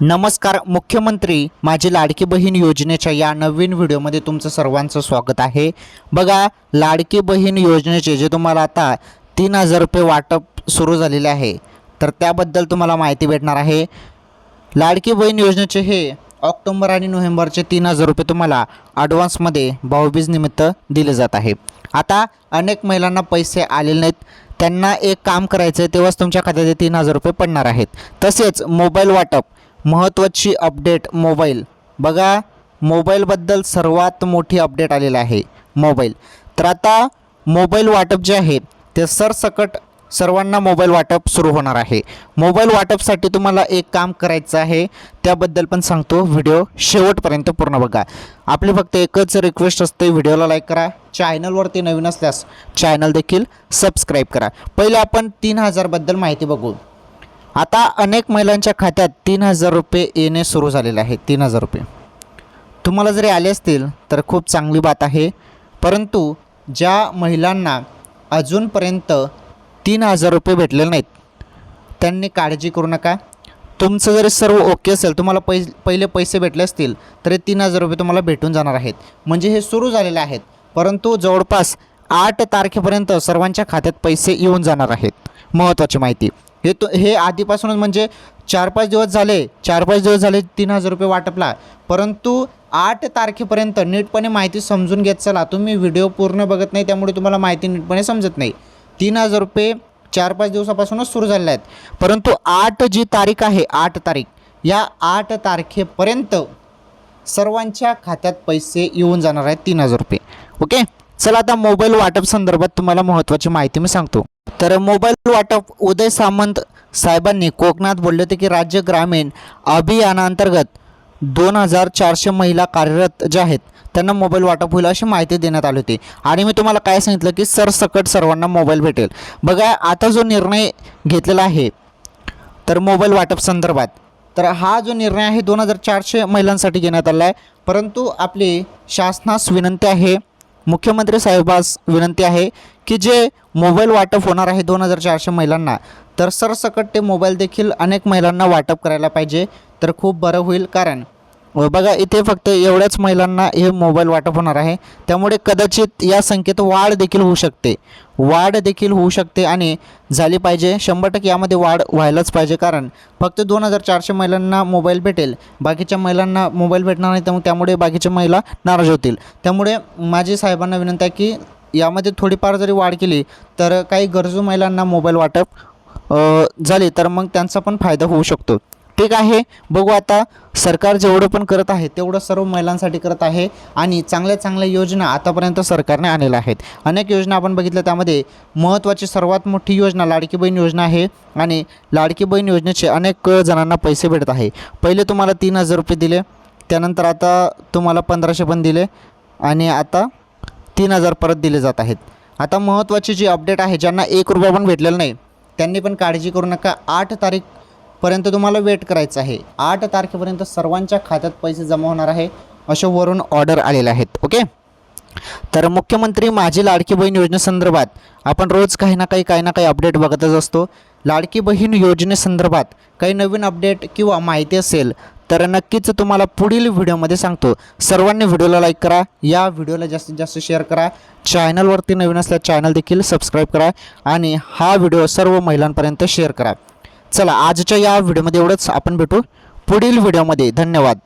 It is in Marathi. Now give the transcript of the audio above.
नमस्कार मुख्यमंत्री माझी लाडकी बहीण योजनेच्या या नवीन व्हिडिओमध्ये तुमचं सर्वांचं स्वागत आहे. बघा लाडकी बहीण योजनेचे जे तुम्हाला आता तीन हजार रुपये वाटप सुरू झालेले आहे तर त्याबद्दल तुम्हाला माहिती भेटणार आहे. लाडकी बहीण योजनेचे हे ऑक्टोंबर आणि नोव्हेंबरचे तीन हजार रुपये तुम्हाला ॲडव्हान्समध्ये भाऊबीज निमित्त दिले जात आहे. आता अनेक महिलांना पैसे आलेले नाहीत. त्यांना एक काम करायचं आहे तेव्हाच तुमच्या खात्यात तीन हजार रुपये पडणार आहेत. तसेच मोबाईल वाटप महत्त्वाची अपडेट मोबाईल. बघा मोबाईलबद्दल सर्वात मोठी अपडेट आलेलं आहे मोबाईल. तर आता मोबाईल वाटप जे आहे ते सरसकट सर्वांना मोबाईल वाटप सुरू होणार आहे. मोबाईल वाटपसाठी तुम्हाला एक काम करायचं आहे त्याबद्दल पण सांगतो व्हिडिओ शेवटपर्यंत पूर्ण बघा. आपली फक्त एकच रिक्वेस्ट असते व्हिडिओला लाईक करा. चॅनलवरती नवीन असल्यास चॅनल देखील सबस्क्राईब करा. पहिले आपण तीन हजारबद्दल माहिती बघू. आता अनेक महिलांच्या खात्यात तीन हजार रुपये येणे सुरू झालेले आहे. तीन हजार रुपये. तुम्हाला जरी आले असतील तर खूप चांगली बात आहे. परंतु ज्या महिलांना अजूनपर्यंत तीन हजार रुपये भेटले नाहीत त्यांनी काळजी करू नका. तुमचं जरी सर्व ओके असेल तुम्हाला पै पहिले पैसे भेटले असतील तरी तीन हजार रुपये तुम्हाला भेटून जाणार आहेत. म्हणजे हे सुरू झालेले आहेत. परंतु जवळपास आठ तारखेपर्यंत सर्वांच्या खात्यात पैसे येऊन जाणार आहेत. महत्त्वाची माहिती. हे तो हे आधीपासूनच म्हणजे चार पाच दिवस झाले चार पाच दिवस झाले तीन हजार रुपये वाटपला. परंतु आठ तारखेपर्यंत नीटपणे माहिती समजून घेत चला. तुम्ही व्हिडिओ पूर्ण बघत नाही त्यामुळे तुम्हाला माहिती नीटपणे समजत नाही. तीन हजार रुपये चार पाच दिवसापासूनच सुरू झालेले आहेत. परंतु आठ जी तारीख आहे आठ तारीख या आठ तारखेपर्यंत सर्वांच्या खात्यात पैसे येऊन जाणार आहेत तीन हजार रुपये. ओके? चला आता मोबाईल वाटप संदर्भात तुम्हाला महत्त्वाची माहिती मी सांगतो. तर मोबाईल वाटप उदय सामंत साहेबांनी कोकणात बोलले होते की राज्य ग्रामीण अभियानांतर्गत दोन हजार चारशे महिला कार्यरत ज्या आहेत त्यांना मोबाईल वाटप होईल अशी माहिती देण्यात आली होती. आणि मी तुम्हाला काय सांगितलं की सरसकट सर्वांना मोबाईल भेटेल. बघा आता जो निर्णय घेतलेला आहे तर मोबाईल वाटप संदर्भात तर हा जो निर्णय आहे दोन हजार चारशे महिलांसाठी घेण्यात आला आहे. परंतु आपली शासनास विनंती आहे मुख्यमंत्री साहेबास विनंती आहे की जे मोबाईल वाटप होणार आहे दोन हजार चारशे महिलांना तर सरसकट ते मोबाईल देखील अनेक महिलांना वाटप करायला पाहिजे तर खूप बरं होईल. कारण बघा इथे फक्त एवढ्याच महिलांना हे मोबाईल वाटप होणार आहे. त्यामुळे कदाचित या संख्येत वाढ देखील होऊ शकते. वाढ देखील होऊ शकते आणि झाली पाहिजे. शंभर टक्के यामध्ये वाढ व्हायलाच पाहिजे कारण फक्त दोन हजार चारशे महिलांना मोबाईल भेटेल. बाकीच्या महिलांना मोबाईल भेटणार नाही त्यामुळे त्यामुळे बाकीच्या महिला नाराज होतील. त्यामुळे माझी साहेबांना विनंती आहे की यामध्ये थोडीफार जरी वाढ केली तर काही गरजू महिलांना मोबाईल वाटप झाले तर मग त्यांचा पण फायदा होऊ शकतो. ठीक आहे. बघू आता सरकार जेवढं पण करत आहे तेवढं सर्व महिलांसाठी करत आहे आणि चांगल्या चांगल्या योजना आतापर्यंत सरकारने आणलेल्या आहेत. अनेक योजना आपण बघितल्या त्यामध्ये महत्त्वाची सर्वात मोठी योजना लाडकी बहीण योजना आहे आणि लाडकी बहीण योजनेचे अनेक जणांना पैसे भेटत आहे. पहिले तुम्हाला तीन हजार रुपये दिले त्यानंतर आता तुम्हाला पंधराशे पण दिले आणि आता तीन हजार परत दिले जात आहेत. आता महत्त्वाची जी अपडेट आहे ज्यांना एक रुपया पण भेटलेला नाही त्यांनी पण काळजी करू नका. आठ तारीख पर्यंत तुम्हाला वेट करायचं आहे. आठ तारखेपर्यंत सर्वांच्या खात्यात पैसे जमा होणार आहे अशा वरून ऑर्डर आलेले आहेत ओके तर मुख्यमंत्री माझी लाडकी बहीण योजनेसंदर्भात आपण रोज काही ना काही काही ना काही अपडेट बघतच असतो. लाडकी बहीण योजनेसंदर्भात काही नवीन अपडेट किंवा माहिती असेल तर नक्कीच तुम्हाला पुढील व्हिडिओमध्ये सांगतो. सर्वांनी व्हिडिओला लाईक करा या व्हिडिओला जास्तीत जास्त शेअर करा. चॅनलवरती नवीन असल्यास चॅनल देखील सबस्क्राईब करा आणि हा व्हिडिओ सर्व महिलांपर्यंत शेअर करा. चला आजच्या या व्हिडिओमध्ये एवढंच. आपण भेटू पुढील व्हिडिओमध्ये. धन्यवाद.